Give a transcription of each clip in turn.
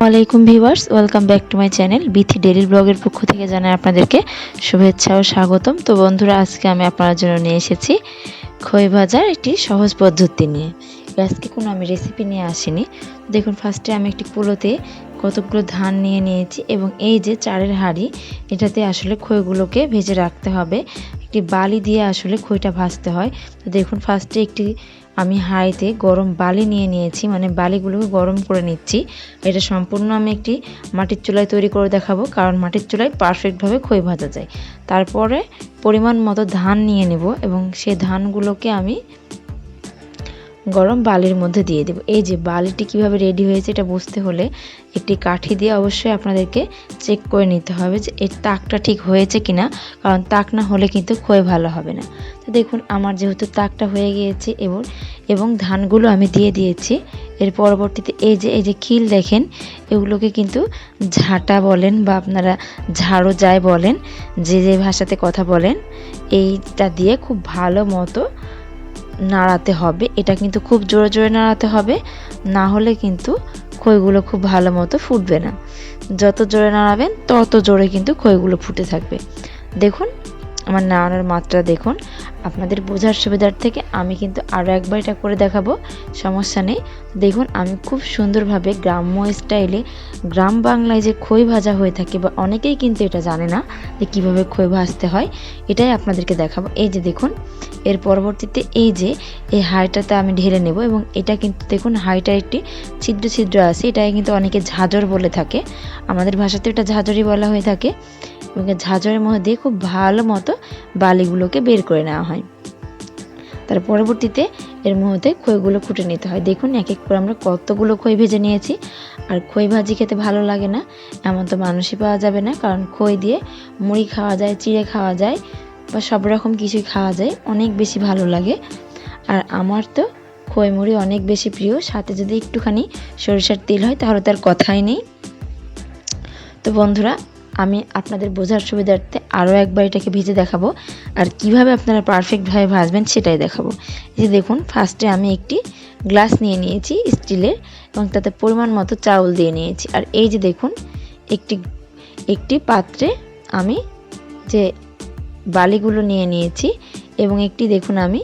ওয়ালাইকুম viewers, welcome back to my channel Bithi daily ব্লগের পক্ষ থেকে জানাই আপনাদেরকে শুভেচ্ছা ও স্বাগতম। তো বন্ধুরা, আজকে আমি আপনার জন্য নিয়ে এসেছি খই ভাজার একটি সহজ পদ্ধতি নিয়ে। আজকে কোনো আমি রেসিপি নিয়ে আসিনি। দেখুন ফার্স্টে আমি একটি কুলোতে কতগুলো ধান নিয়ে নিয়েছি এবং এই যে চারের হাঁড়ি, এটাতে আসলে খইগুলোকে ভেজে রাখতে হবে। একটি বালি দিয়ে আসলে খইটা ভাজতে হয়। তো দেখুন ফার্স্টে একটি আমি হাঁড়িতে গরম বালি নিয়ে নিয়েছি মানে বালিগুলোকে গরম করে নিচ্ছি। এটা সম্পূর্ণ আমি একটি মাটির চুলায় তৈরি করে দেখাবো, কারণ মাটির চুলায় পারফেক্টভাবে খই ভাজা যায়। তারপরে পরিমাণ মতো ধান নিয়ে নেব এবং সেই ধানগুলোকে আমি গরম বালির মধ্যে দিয়ে দেবো। এই যে বালিটি কীভাবে রেডি হয়েছে এটা বুঝতে হলে একটি কাঠি দিয়ে অবশ্যই আপনাদেরকে চেক করে নিতে হবে যে এর তাকটা ঠিক হয়েছে কিনা, কারণ তাক না হলে কিন্তু খয়ে ভালো হবে না। তো দেখুন, আমার যেহেতু তাকটা হয়ে গিয়েছে এবং এবং ধানগুলো আমি দিয়ে দিয়েছি, এর পরবর্তীতে এই যে এই যে খিল দেখেন, এগুলোকে কিন্তু ঝাঁটা বলেন বা আপনারা ঝাড়ো যায় বলেন, যে যে ভাষাতে কথা বলেন, এইটা দিয়ে খুব ভালো মতো নাড়াতে হবে। এটা কিন্তু খুব জোরে জোরে নাড়াতে হবে। না হলে কিন্তু খইগুলো খুব ভালো মতো ফুটবে না। যত জোরে নাড়াবেন, তত জোরে কিন্তু খইগুলো ফুটে থাকবে। দেখুন, আমার নাড়ানোর মাত্রা দেখুন। আপনাদের বোঝার সুবিধার থেকে আমি কিন্তু আরও একবার এটা করে দেখাবো? সমস্যা নেই। দেখুন, আমি খুব সুন্দরভাবে গ্রাম্য স্টাইলে গ্রাম বাংলায় যে খই ভাজা হয়ে থাকে, বা অনেকেই কিন্তু এটা জানে না যে কীভাবে খই ভাজতে হয়, এটাই আপনাদেরকে দেখাবো। এই যে দেখুন, এর পরবর্তীতে এই যে, এই হাঁড়িটাতে আমি ঢেলে নেব, এবং এটা কিন্তু দেখুন হাঁড়িটা একটি ছিদ্র ছিদ্র আছে, এটাকে কিন্তু অনেকে ঝাঁঝর বলে থাকে। আমাদের ভাষাতে এটা ঝাঁঝরই বলা হয়ে থাকে। ঝাঁঝরের মধ্যে দিয়ে খুব ভালো মতো বালিগুলোকে বের করে নেওয়া হয়। তার পরবর্তীতে এর মধ্যে খইগুলো ফুটে নিতে হয়। দেখুন, এক এক করে আমরা কতগুলো খই ভেজে নিয়েছি। আর খই ভাজি খেতে ভালো লাগে না, এমন তো মানুষই পাওয়া যাবে না। কারণ খই দিয়ে মুড়ি খাওয়া যায়, চিড়ে খাওয়া যায় বা সব রকম কিছুই খাওয়া যায়, অনেক বেশি ভালো লাগে। আর আমার তো খই মুড়ি অনেক বেশি প্রিয়। সাথে যদি একটুখানি সরিষার তেল হয়, তাহলে তার কথাই নেই। তো বন্ধুরা আমি আপনাদের বোঝার সুবিধার্থে আরও একবার এটাকে ভেজে দেখাবো। আর কীভাবে আপনারা পারফেক্টভাবে ভাজবেন সেটাই দেখাবো। এই যে দেখুন ফার্স্টে আমি একটি গ্লাস নিয়ে নিয়েছি স্টিলের এবং তাতে পরিমাণ মতো চাউল দিয়ে নিয়েছি। আর এই যে দেখুন, একটি একটি পাত্রে আমি যে বালিগুলো নিয়ে নিয়েছি এবং একটি দেখুন আমি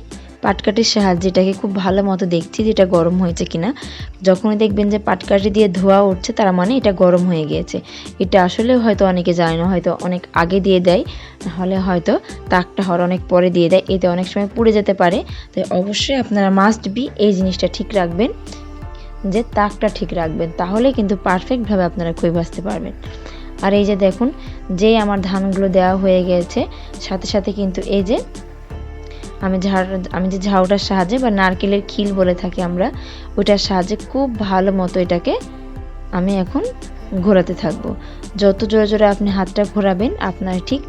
পাটকাঠির সাহায্যে এটাকে খুব ভালো মতো দেখছি যেটা গরম হয়েছে কিনা। যখনই দেখবেন যে পাটকাঠি দিয়ে ধোয়া উঠছে, তার মানে এটা গরম হয়ে গিয়েছে। এটা আসলে হয়তো অনেকে জানে না, হয়তো অনেক আগে দিয়ে দেয় নাহলে হয়তো তাকটা হওয়ার অনেক পরে দিয়ে দেয়। এতে অনেক সময় পুড়ে যেতে পারে। তাই অবশ্যই আপনারা মাস্ট বি এই জিনিসটা ঠিক রাখবেন, যে তাকটা ঠিক রাখবেন। তাহলে কিন্তু পারফেক্টভাবে আপনারা খই ভাজতে পারবেন। আর এই যে দেখুন যে আমার ধানগুলো দেওয়া হয়ে গেছে, সাথে সাথে কিন্তু এই যে আমি ঝাড়, আমি যে ঝাউটার সাহায্যে বা নারকেলের খিল বলে থাকি আমরা, ওইটার সাহায্যে খুব ভালো মতো এটাকে আমি এখন ঘোরাতে থাকব। যত জোরে জোরে আপনি হাতটা ঘোরাবেন, আপনার ঠিক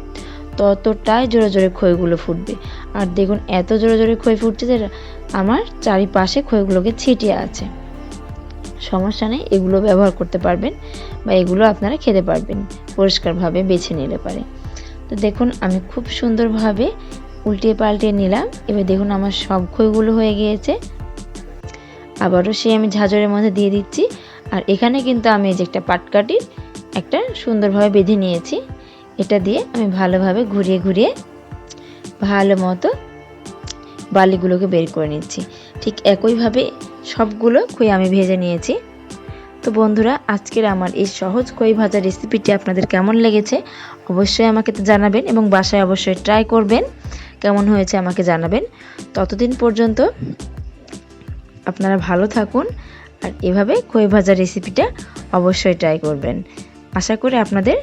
ততটাই জোরে জোরে খইগুলো ফুটবে। আর দেখুন, এত জোরে জোরে খই ফুটছে যে আমার চারিপাশে খইগুলোকে ছিটিয়ে আছে। সমস্যা নেই, এগুলো ব্যবহার করতে পারবেন বা এগুলো আপনারা খেতে পারবেন, পরিষ্কারভাবে বেছে নিলে পারে। তো দেখুন, আমি খুব সুন্দরভাবে উল্টিয়ে পাল্টে নিলাম। এবার দেখুন আমার সব খইগুলো হয়ে গিয়েছে। আবারও সে আমি ঝাঁঝরের মধ্যে দিয়ে দিচ্ছি। আর এখানে কিন্তু আমি যে একটা পাটকাটির একটা সুন্দরভাবে বেঁধে নিয়েছি। এটা দিয়ে আমি ভালোভাবে ঘুরিয়ে ঘুরিয়ে ভালো মতো বালিগুলোকে বের করে নিচ্ছি। ঠিক একইভাবে সবগুলো খই আমি ভেজে নিয়েছি। তো বন্ধুরা, আজকের আমার এই সহজ খই ভাজা রেসিপিটি আপনাদের কেমন লেগেছে অবশ্যই আমাকে তো জানাবেন এবং বাসায় অবশ্যই ট্রাই করবেন। কেমন হয়েছে আমাকে জানাবেন। ততদিন পর্যন্ত আপনারা ভালো থাকুন আর এভাবে খই ভাজা রেসিপিটা অবশ্যই ট্রাই করবেন। আশা করি আপনাদের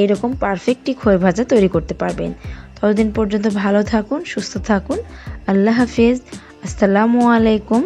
এইরকম পারফেক্টই খই ভাজা তৈরি করতে পারবেন। ততদিন পর্যন্ত ভালো থাকুন, সুস্থ থাকুন। আল্লাহ হাফিজ। আসসালামু আলাইকুম।